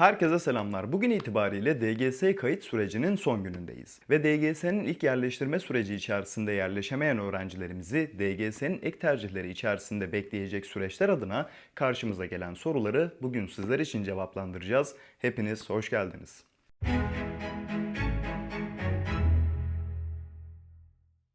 Herkese selamlar. Bugün itibariyle DGS kayıt sürecinin son günündeyiz. Ve DGS'nin ilk yerleştirme süreci içerisinde yerleşemeyen öğrencilerimizi DGS'nin ek tercihleri içerisinde bekleyecek süreçler adına karşımıza gelen soruları bugün sizler için cevaplandıracağız. Hepiniz hoş geldiniz.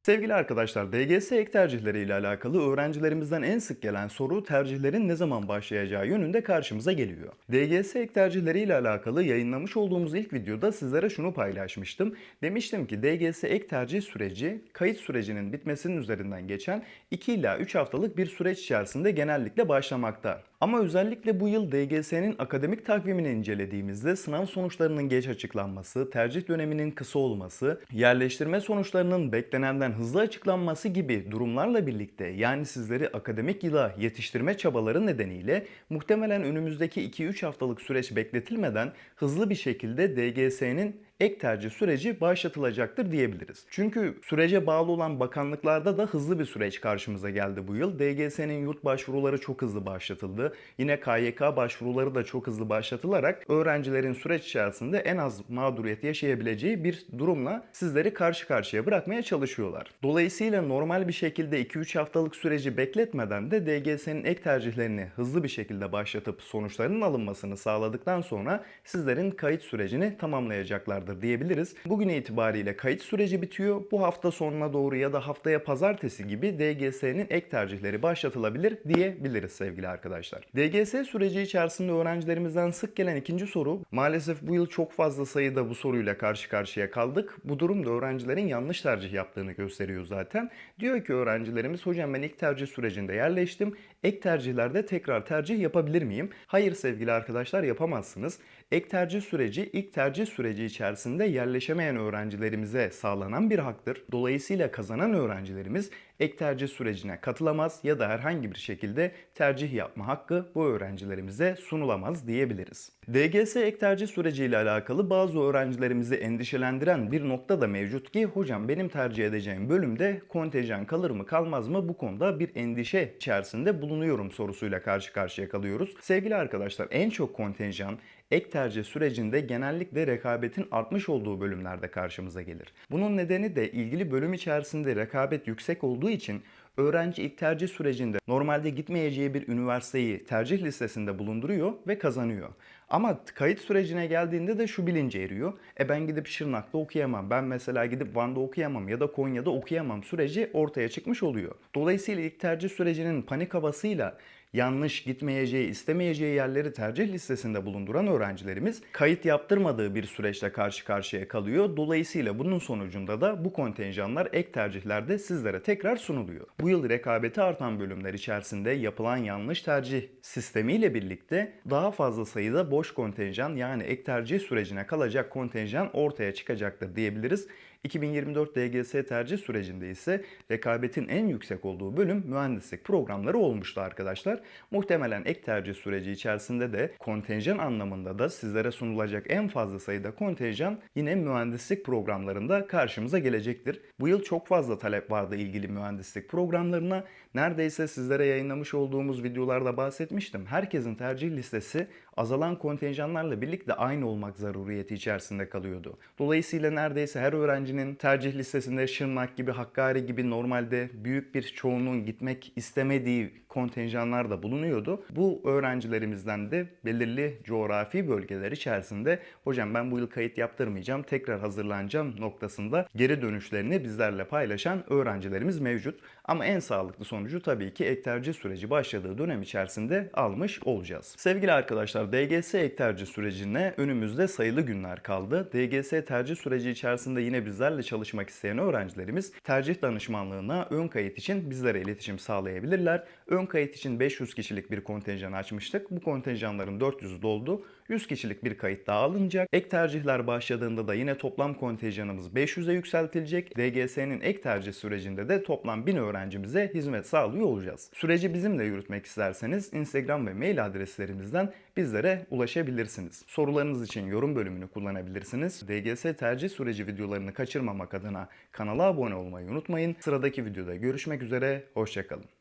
Sevgili arkadaşlar, DGS ek tercihleri ile alakalı öğrencilerimizden en sık gelen soru tercihlerin ne zaman başlayacağı yönünde karşımıza geliyor. DGS ek tercihleri ile alakalı yayınlamış olduğumuz ilk videoda sizlere şunu paylaşmıştım. Demiştim ki DGS ek tercih süreci kayıt sürecinin bitmesinin üzerinden geçen 2 ila 3 haftalık bir süreç içerisinde genellikle başlamakta. Ama özellikle bu yıl DGS'nin akademik takvimini incelediğimizde sınav sonuçlarının geç açıklanması, tercih döneminin kısa olması, yerleştirme sonuçlarının beklenenden hızlı açıklanması gibi durumlarla birlikte yani sizleri akademik yıla yetiştirme çabaları nedeniyle muhtemelen önümüzdeki 2-3 haftalık süreç bekletilmeden hızlı bir şekilde DGS'nin ek tercih süreci başlatılacaktır diyebiliriz. Çünkü sürece bağlı olan bakanlıklarda da hızlı bir süreç karşımıza geldi bu yıl. DGS'nin yurt başvuruları çok hızlı başlatıldı. Yine KYK başvuruları da çok hızlı başlatılarak öğrencilerin süreç içerisinde en az mağduriyet yaşayabileceği bir durumla sizleri karşı karşıya bırakmaya çalışıyorlar. Dolayısıyla normal bir şekilde 2-3 haftalık süreci bekletmeden de DGS'nin ek tercihlerini hızlı bir şekilde başlatıp sonuçlarının alınmasını sağladıktan sonra sizlerin kayıt sürecini tamamlayacaklar vardır diyebiliriz. Bugün itibariyle kayıt süreci bitiyor. Bu hafta sonuna doğru ya da haftaya pazartesi gibi DGS'nin ek tercihleri başlatılabilir diyebiliriz sevgili arkadaşlar. DGS süreci içerisinde öğrencilerimizden sık gelen ikinci soru maalesef bu yıl çok fazla sayıda bu soruyla karşı karşıya kaldık. Bu durum da öğrencilerin yanlış tercih yaptığını gösteriyor zaten. Diyor ki öğrencilerimiz hocam ben ilk tercih sürecinde yerleştim. Ek tercihlerde tekrar tercih yapabilir miyim? Hayır sevgili arkadaşlar yapamazsınız. Ek tercih süreci ilk tercih süreci içerisinde yerleşemeyen öğrencilerimize sağlanan bir haktır. Dolayısıyla kazanan öğrencilerimiz ek tercih sürecine katılamaz ya da herhangi bir şekilde tercih yapma hakkı bu öğrencilerimize sunulamaz diyebiliriz. DGS ek tercih süreci ile alakalı bazı öğrencilerimizi endişelendiren bir nokta da mevcut ki hocam benim tercih edeceğim bölümde kontenjan kalır mı kalmaz mı bu konuda bir endişe içerisinde bulunuyorum sorusuyla karşı karşıya kalıyoruz. Sevgili arkadaşlar en çok kontenjan ek tercih sürecinde genellikle rekabetin artmış olduğu bölümlerde karşımıza gelir. Bunun nedeni de ilgili bölüm içerisinde rekabet yüksek olduğu için öğrenci ilk tercih sürecinde normalde gitmeyeceği bir üniversiteyi tercih listesinde bulunduruyor ve kazanıyor. Ama kayıt sürecine geldiğinde de şu bilince eriyor. E ben gidip Şırnak'ta okuyamam. Ben mesela gidip Van'da okuyamam ya da Konya'da okuyamam süreci ortaya çıkmış oluyor. Dolayısıyla ilk tercih sürecinin panik havasıyla yanlış gitmeyeceği, istemeyeceği yerleri tercih listesinde bulunduran öğrencilerimiz kayıt yaptırmadığı bir süreçle karşı karşıya kalıyor. Dolayısıyla bunun sonucunda da bu kontenjanlar ek tercihlerde sizlere tekrar sunuluyor. Bu yıl rekabeti artan bölümler içerisinde yapılan yanlış tercih sistemiyle birlikte daha fazla sayıda boş kontenjan yani ek tercih sürecine kalacak kontenjan ortaya çıkacaktır diyebiliriz. 2024 DGS tercih sürecinde ise rekabetin en yüksek olduğu bölüm mühendislik programları olmuştu arkadaşlar. Muhtemelen ek tercih süreci içerisinde de kontenjan anlamında da sizlere sunulacak en fazla sayıda kontenjan yine mühendislik programlarında karşımıza gelecektir. Bu yıl çok fazla talep vardı ilgili mühendislik programlarına. Neredeyse sizlere yayınlamış olduğumuz videolarda bahsetmiştim. Herkesin tercih listesi azalan kontenjanlarla birlikte aynı olmak zaruriyeti içerisinde kalıyordu. Dolayısıyla neredeyse her öğrencinin tercih listesinde Şırnak gibi, Hakkari gibi normalde büyük bir çoğunun gitmek istemediği kontenjanlar da bulunuyordu. Bu öğrencilerimizden de belirli coğrafi bölgeler içerisinde hocam ben bu yıl kayıt yaptırmayacağım, tekrar hazırlanacağım noktasında geri dönüşlerini bizlerle paylaşan öğrencilerimiz mevcut. Ama en sağlıklı sonucu tabii ki ek tercih süreci başladığı dönem içerisinde almış olacağız. Sevgili arkadaşlar DGS ek tercih sürecine önümüzde sayılı günler kaldı. DGS tercih süreci içerisinde yine bizlerle çalışmak isteyen öğrencilerimiz tercih danışmanlığına ön kayıt için bizlere iletişim sağlayabilirler. Ön kayıt için 500 kişilik bir kontenjan açmıştık. Bu kontenjanların 400'ü doldu. 100 kişilik bir kayıt daha alınacak. Ek tercihler başladığında da yine toplam kontenjanımız 500'e yükseltilecek. DGS'nin ek tercih sürecinde de toplam 1000 öğrencimize hizmet sağlıyor olacağız. Süreci bizimle yürütmek isterseniz Instagram ve mail adreslerimizden bizlere ulaşabilirsiniz. Sorularınız için yorum bölümünü kullanabilirsiniz. DGS tercih süreci videolarını kaçırmamak adına kanala abone olmayı unutmayın. Sıradaki videoda görüşmek üzere, hoşçakalın.